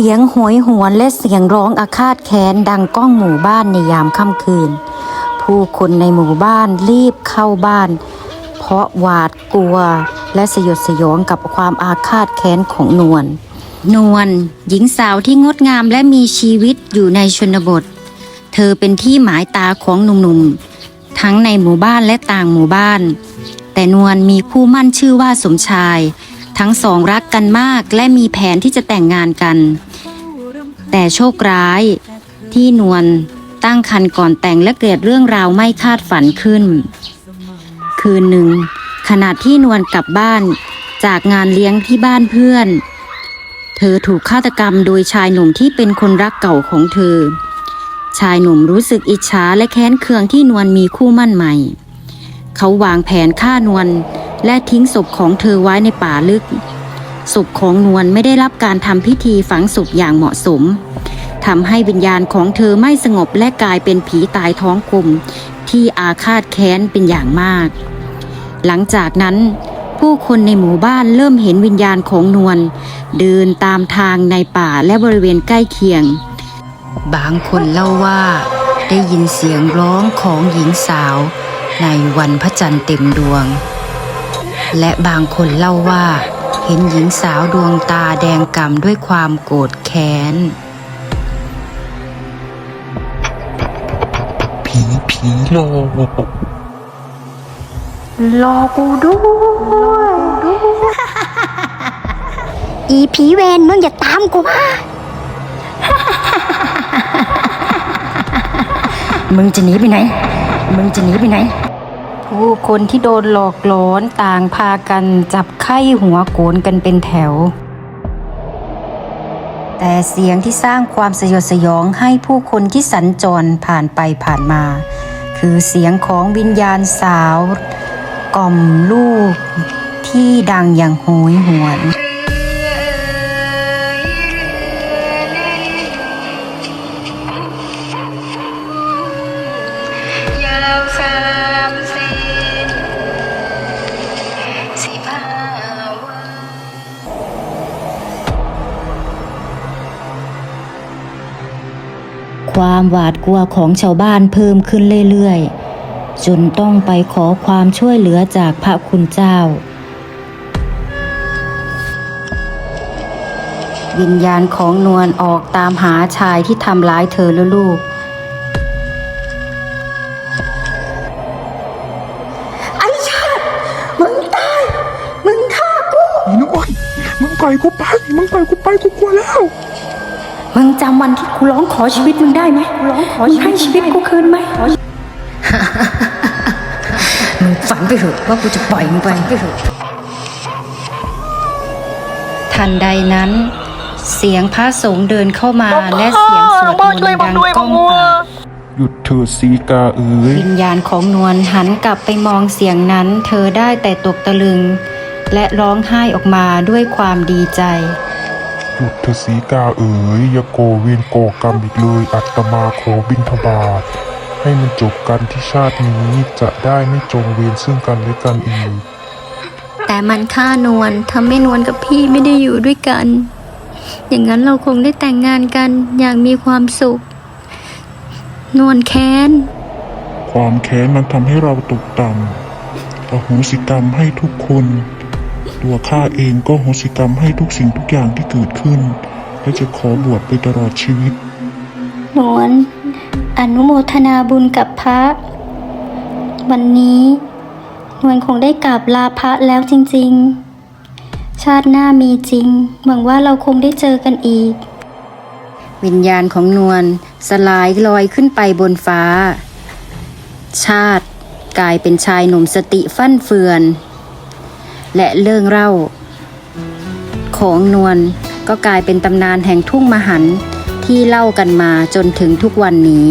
เสียงโหยหวนและเสียงร้องอาฆาตแค้นดังก้องหมู่บ้านในยามค่ำคืน ผู้คนในหมู่บ้านรีบเข้าบ้าน เพราะหวาดกลัวและสยดสยองกับความอาฆาตแค้นของนวลนวลหญิงสาวที่งดงามและมีชีวิตอยู่ในชนบท เธอเป็นที่หมายตาของหนุ่มๆ ทั้งในหมู่บ้านและต่างหมู่บ้าน แต่นวลมีคู่มั่นชื่อว่าสมชาย ทั้งสองรักกันมากและมีแผนที่จะแต่งงานกัน แต่โชคร้าย ที่นวลตั้งครรภ์ก่อนแต่งและเกิดเรื่องราวไม่คาดฝันขึ้น คืนหนึ่ง ขณะที่นวลกลับบ้าน จากงานเลี้ยงที่บ้านเพื่อน เธอถูกฆาตกรรมโดยชายหนุ่มที่เป็นคนรักเก่าของเธอ ชายหนุ่มรู้สึกอิจฉาและแค้นเคืองที่นวลมีคู่มั่นใหม่ เขาวางแผนฆ่านวลและทิ้งศพของเธอไว้ในป่าลึก ศพของนวลไม่ได้รับการทำพิธีฝังศพอย่างเหมาะสมทำให้วิญญาณของเธอไม่สงบและกลายเป็นผีตายท้องกลมที่อาฆาตแค้นเป็นอย่างมาก หลังจากนั้น ผู้คนในหมู่บ้านเริ่มเห็นวิญญาณของนวลเดินตามทางในป่าและบริเวณใกล้เคียง บางคนเล่าว่าได้ยินเสียงร้องของหญิงสาว ในวันพระจันทร์เต็มดวง และบางคนเล่าว่า เห็นหญิงสาวดวงตาแดงก่ำด้วยความโกรธแค้น ผีผีหลอกรอกูด้วยอีผีเวนมึงอย่าตามกูมา มึงจะหนีไปไหน มึงจะหนีไปไหน ผู้คนที่โดนหลอกหลอนต่างพากันจับไข้หัวโกนกันเป็นแถว แต่เสียงที่สร้างความสยดสยองให้ผู้คนที่สัญจรผ่านไปผ่านมา คือเสียงของวิญญาณสาว กล่อมลูกที่ดังอย่างโหยหวน ความหวาดกลัวของชาวบ้านเพิ่มขึ้นเรื่อยๆ จนต้องไปขอความช่วยเหลือจากพระคุณเจ้า วิญญาณของนวลออกตามหาชายที่ทำร้ายเธอและลูกไอ้ชาติมึงตายมึงฆ่ากูอีน้อยมึงปล่อยกูไป มึงปล่อยกูไป กูกลัวแล้ว มึงจำวันที่กูร้องขอชีวิตมึงได้ไหมกูร้องขอมึงให้ชีวิตกูคืนไหมมึงฝันไปเถอะว่ากูจะปล่อยมึงไปไปเถอะทันใดนั้น เสียงพระสงฆ์เดินเข้ามาและเสียงสวดมนต์ดังก้องป่าหยุดเถิดสีกาเอ๋ยวิญญาณของนวลหันกลับไปมองเสียงนั้น เธอได้แต่ตกตะลึง และร้องไห้ออกมาด้วยความดีใจ หยุดเถิดสีกาเอ๋ยอย่าโกเวียนโกกรรมอีกเลยอัตมาขอบินทบาทให้มันจบกันที่ชาตินี้จะได้ไม่จงเวียนซึ่งกันและกันอีก แต่มันฆ่านวลทำให้นวลกับพี่ไม่ได้อยู่ด้วยกัน อย่างนั้นเราคงได้แต่งงานกันอย่างมีความสุข นวลแค้น ความแค้นมันทำให้เราตกต่ำอโหสิกรรมให้ทุกคน ตัวข้าเองก็โหสิกรรมให้ทุกสิ่งทุกอย่างที่เกิดขึ้น และจะขอบวชไปตลอดชีวิตนวลอนุโมทนาบุญกับพระ วันนี้นวลคงได้กราบลาพระแล้วจริง ๆ ชาติหน้ามีจริง หวังว่าเราคงได้เจอกันอีก วิญญาณของนวลสลายลอยขึ้นไปบนฟ้า ชาติกลายเป็นชายหนุ่มสติฟั่นเฟือน และเรื่องเล่า ของนวลก็กลายเป็นตำนานแห่งทุ่งมหันต์ที่เล่ากันมาจนถึงทุกวันนี้